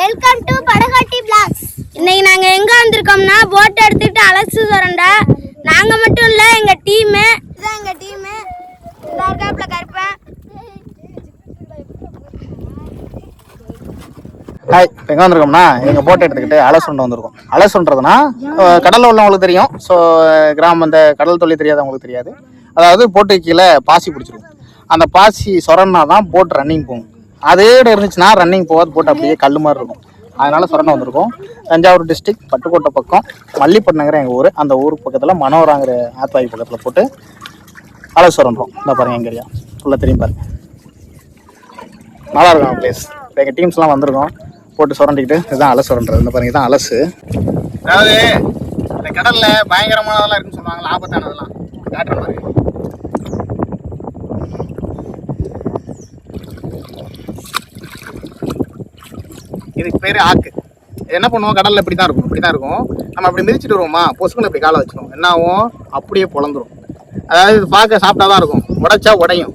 Welcome to படகாட்டி blocks இன்னைக்கு நாங்க எங்க வந்திருக்கோம்னா போட் எடுத்துட்டு அலசு வரண்டா நாங்க மட்டும் இல்ல எங்க டீம் இதான் எங்க டீம் இதா இருக்காப்ல கருப்பேன் ஹாய் எங்கே வந்திருக்கோம்னா எங்கள் போட்டை எடுத்துக்கிட்டு அலசுண்டு வந்திருக்கோம். அலசுன்றதுனா கடலில் உள்ளவங்களுக்கு தெரியும். ஸோ கிராமம் இந்த கடல் தொழில் தெரியாதவங்களுக்கு தெரியாது. அதாவது போட்டு கீழே பாசி பிடிச்சிருக்கும். அந்த பாசி சொரன்னா தான் போட் ரன்னிங் போகும். அதே இடம் இருந்துச்சுன்னா ரன்னிங் போகாது போட்டு அப்படியே கல் மாதிரி இருக்கும். அதனால சுரண்டை வந்திருக்கோம். தஞ்சாவூர் டிஸ்ட்ரிக் பட்டுக்கோட்டை பக்கம் மல்லிப்பட்டினங்கிற எங்கள் ஊர். அந்த ஊர் பக்கத்தில் மனோராங்கிற ஆத்வாய் பக்கத்தில் போட்டு அலசு சுரண்டுறோம். இந்த பாருங்க எங்கள் ஏரியா. ஃபுல்லாக தெரியும் பாருங்க. நல்லா இருக்கும் பிளேஸ் எங்கள் டீம்ஸ்லாம் வந்திருக்கோம். போட்டு சுரண்டிக்கிட்டு இதுதான் அலசு சுரண்டுறது. இந்த பாருங்க இதுதான் அலசு. அதாவது இந்த கடலில் பயங்கரமானதெல்லாம் இருக்குன்னு சொல்லுவாங்க ஆபத்தானதெல்லாம். காட்டுற மாதிரி. இதுக்கு பேர் ஆக்கு. என்ன பண்ணுவோம்? கடலில் இப்படி தான் இருக்கும். இப்படி தான் இருக்கும். நம்ம அப்படி மிதிச்சிட்டு வருவோமா? பொசுக்குன்னு இப்படி காலை வச்சிருவோம். என்ன ஆகும்? அப்படியே பொழந்துரும். அதாவது இது பார்க்க சாப்பிட்டா தான் இருக்கும். உடைச்சா உடையும்.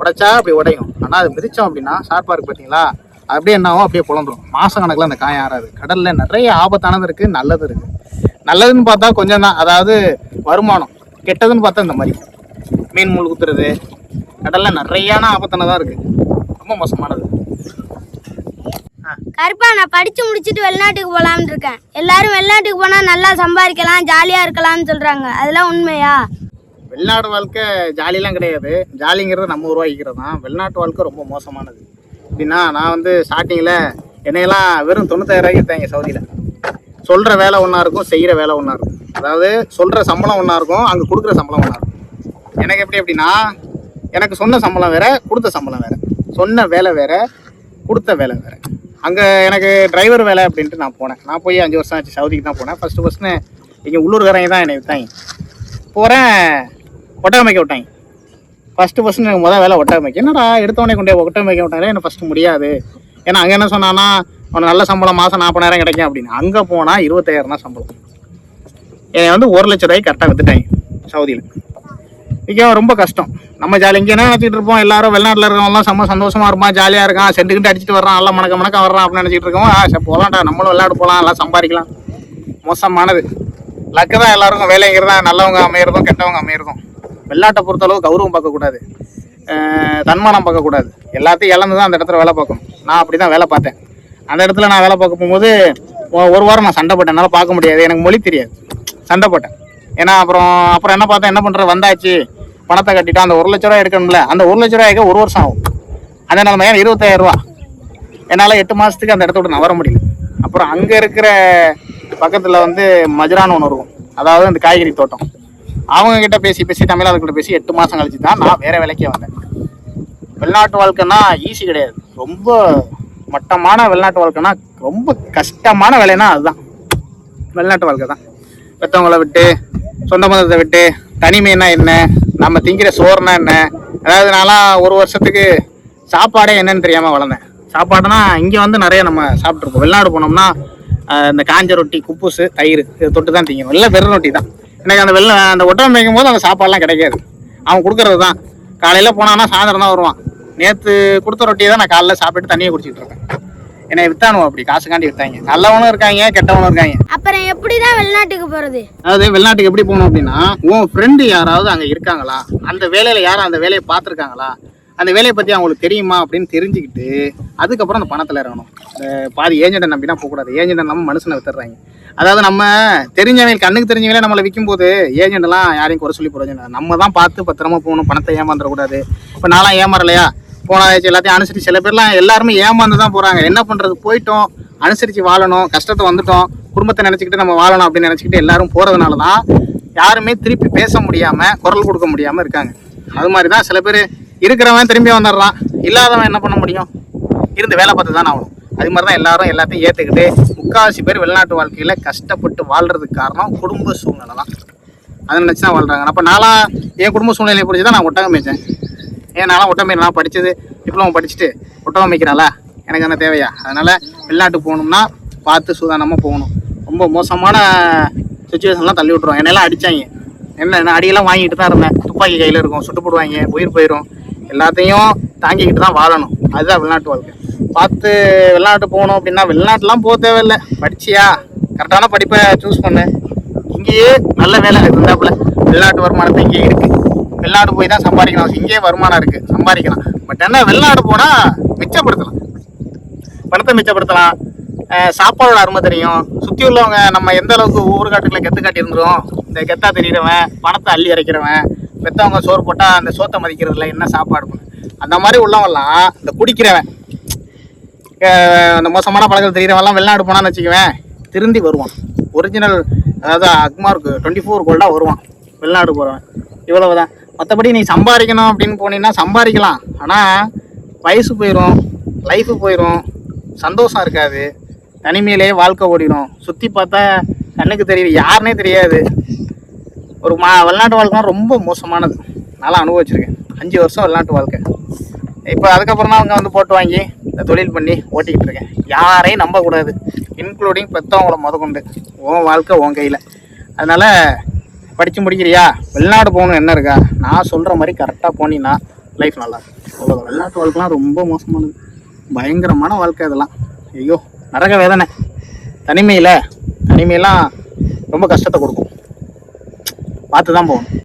உடைச்சா அப்படி உடையும். ஆனால் அது மிதித்தோம் அப்படின்னா ஷார்ப்பாக பார்த்தீங்களா? அது அப்படியே என்ன ஆகும்? அப்படியே புலந்துரும் மாச கணக்கில் அந்த காயம் ஆறாது. கடலில் நிறைய ஆபத்தானது இருக்குது நல்லது இருக்குது நல்லதுன்னு பார்த்தா கொஞ்சம் தான். அதாவது வருமானம். கெட்டதுன்னு பார்த்தா இந்த மாதிரி. மீன் முள் குத்துறது. கடலில் நிறையான ஆபத்தானதாக இருக்குது ரொம்ப மோசமானது. கருப்பா நான் படிச்சு முடிச்சிட்டு வெளிநாட்டுக்கு போலாம்னு இருக்கேன். எல்லாரும் வெளிநாட்டுக்கு போனா நல்லா சம்பாதிக்கலாம் ஜாலியா இருக்கலாம்னு சொல்றாங்க. அதெல்லாம் உண்மையா? வெளிநாடு வாழ்க்கை ஜாலியெல்லாம் கிடையாது. ஜாலிங்கிறது நம்ம உருவாக்கிக்கிறது தான் வெளிநாட்டு வாழ்க்கை ரொம்ப மோசமானது. எப்படின்னா நான் வந்து ஸ்டார்டிங்கில் என்னையெல்லாம் வெறும் தொண்ணூத்தாயிரம் எடுத்தாங்க சவுதியில். சொல்கிற வேலை ஒன்றா இருக்கும் செய்கிற வேலை ஒன்றா இருக்கும். அதாவது சொல்கிற சம்பளம் ஒன்றா இருக்கும் அங்கே கொடுக்குற சம்பளம் ஒன்றா இருக்கும். எனக்கு எப்படி அப்படின்னா எனக்கு சொன்ன சம்பளம் வேறு கொடுத்த சம்பளம் வேறு. சொன்ன வேலை வேறு கொடுத்த வேலை வேறு. அங்கே எனக்கு டிரைவர் வேலை அப்படின்ட்டு நான் போனேன். நான் போய் அஞ்சு வருஷம் ஆச்சு சவுதிக்கு தான் போனேன். ஃபஸ்ட்டு ஃபஸ்ட்டு இங்கே உள்ளூர்காரங்க தான் என்னை விட்டாங்க. போகிறேன் ஒட்டகமைக்க விட்டாங்க. ஃபஸ்ட்டு ஃபஸ்ட்டு எனக்கு முதல் வேலை ஒட்டகமைக்க. என்னடா எடுத்தவொடனே கொண்டே ஒட்டகமைக்க வைக்க விட்டாங்களே எனக்கு ஃபஸ்ட்டு முடியாது. ஏன்னா அங்கே என்ன சொன்னான்னா உனக்கு நல்ல சம்பளம் மாதம் நாற்பதாயிரம் கிடைக்கும் அப்படின்னு. அங்கே போனால் இருபத்தாயிரம் தான் சம்பளம். என்னை வந்து ஒரு லட்ச ரூபாய்க்கு கரெக்டாக விற்றுட்டாங்க சவுதியில். விற்க ரொம்ப கஷ்டம். நம்ம ஜாலி இங்கே என்ன நினச்சிட்டு இருப்போம்? எல்லாரும் வெளிநாட்டில் இருக்கவங்களாம் செம்ம சந்தோஷமாக இருப்பான் ஜாலியாக இருக்கான் சென்ட்டுக்கிட்டு அடிச்சிட்டு வர்றான் நல்லா மணக்க மணக்க வர்றான் அப்படின்னு நினச்சிட்டு இருக்கோம். ஆ சரி போகலாம்டா நம்மளும் விளையாட போகலாம் எல்லாம் சம்பாதிக்கலாம். மோசமானது. லக்கு தான் எல்லாருக்கும் வேலைங்கிறதா நல்லவங்க அமையிறதும் கெட்டவங்க அமையிறதும். வெளிநாட்டை பொறுத்தளவு கௌரவம் பார்க்கக்கூடாது. தன்மானம் பார்க்கக்கூடாது. எல்லாத்தையும் இழந்து தான் அந்த இடத்துல வேலை பார்க்கணும். நான் அப்படி தான் வேலை பார்த்தேன். அந்த இடத்துல நான் வேலை பார்க்க போகும்போது ஒரு வாரம் நான் சண்டை போட்டேன். என்னால் பார்க்க முடியாது. எனக்கு மொழி தெரியாது. சண்டை போட்டேன். ஏன்னா அப்புறம் அப்புறம் என்ன பார்த்தா என்ன பண்ணுற வந்தாச்சு. பணத்தை கட்டிட்டு அந்த ஒரு லட்ச ரூபா எடுக்கணும்ல. அந்த ஒரு லட்ச ரூபாய்க்கு ஒரு வருஷம் ஆகும். அதே நிலைமை ஏன் இருபத்தாயிரம் ரூபா. என்னால் எட்டு மாதத்துக்கு அந்த இடத்த விட்டு நான் வர முடியல. அப்புறம் அங்கே இருக்கிற பக்கத்தில் வந்து மஜ்ரான்னு ஒன்று இருக்கும். அதாவது அந்த காய்கறி தோட்டம். அவங்க கிட்ட பேசி பேசி கிட்ட பேசி எட்டு மாதம் கழிச்சு தான் நான் வேற வேலைக்கே வந்தேன். வெளிநாட்டு வாழ்க்கைன்னா ஈஸி கிடையாது. ரொம்ப மட்டமான வெளிநாட்டு வாழ்க்கைன்னா ரொம்ப கஷ்டமான வேலைன்னா அதுதான். வெளிநாட்டு வாழ்க்கை தான். பெற்றவங்கள விட்டு சொந்த பந்தத்தை விட்டு தனிமைன்னா என்ன நம்ம திங்கிற சோறுனா என்ன? அதாவது நான்லாம் ஒரு வருஷத்துக்கு சாப்பாடே என்னன்னு தெரியாமல் வளர்ந்தேன். சாப்பாடுனா இங்கே வந்து நிறைய நம்ம சாப்பிட்ருப்போம் வெளிநாடு போனோம்னா இந்த காஞ்ச ரொட்டி குப்புசு தயிர் இதை தொட்டு தான் திங்கணும். எல்லாம் வெறும் ரொட்டி தான். எனக்கு அந்த வெள்ளை அந்த ஒட்டகம் வைக்கும் போது அந்த சாப்பாடெலாம் கிடைக்காது. அவன் கொடுக்கறது தான். காலையில் போனான்னா சாயந்தரம் தான் வருவான். நேற்று கொடுத்த ரொட்டியை தான் நான் காலைல சாப்பிட்டு தண்ணியை குடிச்சிட்டு இருக்கேன் என்னை வித்தானுவோம் அப்படி காசுக்காண்டி வித்தாங்க. நல்லவனும் இருக்காங்க கெட்டவனும் இருக்காங்க. அப்புறம் எப்படிதான் வெளிநாட்டுக்கு போறது? அதாவது வெளிநாட்டுக்கு எப்படி போகணும் அப்படின்னா உன் ஃப்ரெண்டு யாராவது அங்கே இருக்காங்களா? அந்த வேலையில் யாரும் அந்த வேலையை பார்த்துருக்காங்களா? அந்த வேலையை பற்றி அவங்களுக்கு தெரியுமா அப்படின்னு தெரிஞ்சுக்கிட்டு அதுக்கப்புறம் அந்த பணத்தில் இறங்கணும். பாதி ஏஜென்ட்டை நம்பினா போகக்கூடாது. ஏஜென்ட்டை நம்ம மனுஷனை வித்துடுறாங்க. அதாவது நம்ம தெரிஞ்சவங்க கண்ணுக்கு தெரிஞ்சவங்களே நம்மளை விற்கும்போது ஏஜென்ட்லாம் யாரையும் குறை சொல்லி போகிறது நம்ம தான் பார்த்து பத்திரமா போகணும் பணத்தை ஏமாந்துடக்கூடாது. இப்போ நான்லாம் ஏமாறலையா? போனாச்சு எல்லாத்தையும் அனுசரிச்சு. சில பேர்லாம் எல்லாருமே ஏமாந்து தான் போகிறாங்க என்ன பண்ணுறது போயிட்டோம் அனுசரித்து வாழணும் கஷ்டத்தை வந்துட்டோம் குடும்பத்தை நினச்சிக்கிட்டு நம்ம வாழணும் அப்படின்னு நினச்சிக்கிட்டு எல்லாரும் போகிறதுனால தான் யாருமே திருப்பி பேச முடியாமல் குரல் கொடுக்க முடியாமல் இருக்காங்க. அது மாதிரி தான் சில பேர் இருக்கிறவன் திரும்பி வந்துடுறான். இல்லாதவன் என்ன பண்ண முடியும்? இருந்து வேலை பார்த்து தான் ஆகணும். அது மாதிரி தான் எல்லாரும் எல்லாத்தையும் ஏற்றுக்கிட்டு முக்கால்வாசி பேர் வெளிநாட்டு வாழ்க்கையில் கஷ்டப்பட்டு வாழ்கிறதுக்கு காரணம் குடும்ப சூழ்நிலை தான். அதை நினச்சி தான் வாழ்கிறாங்க அப்போ நான்லாம் என் குடும்ப சூழ்நிலையை பிடிச்சி தான் நான் ஒட்டகம் மேய்ச்சேன் ஏன்னாலும் நான்லாம் நான் படித்தது டிப்ளமோ படிச்சுட்டு ஒட்டகம் மேய்க்கிறாளா எனக்கு என்ன தேவையா? அதனால் வெளிநாட்டுக்கு போகணும்னா பார்த்து சூதானமாக போகணும். ரொம்ப மோசமான சுச்சுவேஷன்லாம் தள்ளி விட்ருவோம் என்னெல்லாம் அடித்தாங்க என்ன நான் அடியெல்லாம் வாங்கிட்டு தான் இருந்தேன். துப்பாக்கி கையில் இருக்கும் சுட்டு போடுவாங்க உயிர் போயிடும் எல்லாத்தையும் தாங்கிக்கிட்டு தான் வாழணும். அதுதான் வெளிநாட்டு வாழ்க்கை. பார்த்து வெளிநாட்டு போகணும் அப்படின்னா வெளிநாட்டுலாம் போக தேவையில்லை. படிச்சியா? கரெக்டான படிப்பை சூஸ் பண்ணு. இங்கேயே நல்ல வேலை இருந்தாப்புல வெளிநாட்டு வருமானத்தை இங்கே இருக்குது வெளிநாடு போய் தான் சம்பாதிக்கணும். இங்கேயே வருமானம் இருக்கு. சம்பாதிக்கலாம். பட் என்ன வெளிநாடு போனால் மிச்சப்படுத்தலாம். பணத்தை மிச்சப்படுத்தலாம். சாப்பாடோட அருமை தெரியும். சுற்றி உள்ளவங்க நம்ம எந்த அளவுக்கு ஊருக்காட்டுக்குள்ள கெத்து காட்டியிருந்துரும் இந்த கெத்தா தெரியிறவன் பணத்தை அள்ளி இறைக்கிறவன் பெற்றவங்க சோறு போட்டால் அந்த சோத்தை மதிக்கிறதுல என்ன சாப்பாடு? அந்த மாதிரி உள்ளவெல்லாம் இந்த குடிக்கிறவன் அந்த மோசமான பழக்கம் தெரியறவன்லாம் வெளிநாடு போனான்னு வச்சுக்குவேன் திருந்தி வருவான். ஒரிஜினல் அதாவது அக்மார்க்கு டுவெண்ட்டி ஃபோர் கோல்டாக வருவான். வெளிநாடு போகிறவன் இவ்வளவுதான். மற்றபடி நீ சம்பாதிக்கணும் அப்படின்னு போனீங்கன்னா சம்பாதிக்கலாம். ஆனால் வயசு போயிடும் லைஃபு போயிடும் சந்தோஷம் இருக்காது. தனிமையிலே வாழ்க்கை ஓடிடும் சுற்றி பார்த்தா கண்ணுக்கு தெரியுது யாருனே தெரியாது. ஒரு மா வெளிநாட்டு வாழ்க்கை ரொம்ப மோசமானது. நல்லா அனுபவிச்சிருக்கேன். அஞ்சு வருஷம் வெளிநாட்டு வாழ்க்கை. இப்போ அதுக்கப்புறம் தான் அவங்க வந்து போட்டு வாங்கி இந்த தொழில் பண்ணி ஓட்டிக்கிட்டு இருக்கேன். யாரையும் நம்பக்கூடாது. இன்க்ளூடிங் பெற்றவங்கள முதற்கொண்டு. உன் வாழ்க்கை உன் கையில். அதனால் படித்து முடிக்கிறியா? வெளிநாடு போகணும் என்ன இருக்கா? நான் சொல்கிற மாதிரி கரெக்டாக போனீங்கன்னா லைஃப் நல்லா இருக்கும். அவ்வளோதான் வெளிநாட்டு வாழ்க்கைலாம் ரொம்ப மோசமானது. பயங்கரமான வாழ்க்கை அதெல்லாம். ஐயோ நரக வேதனை. தனிமையில் தனிமையெல்லாம் ரொம்ப கஷ்டத்தை கொடுக்கும். பார்த்து தான் போகணும்.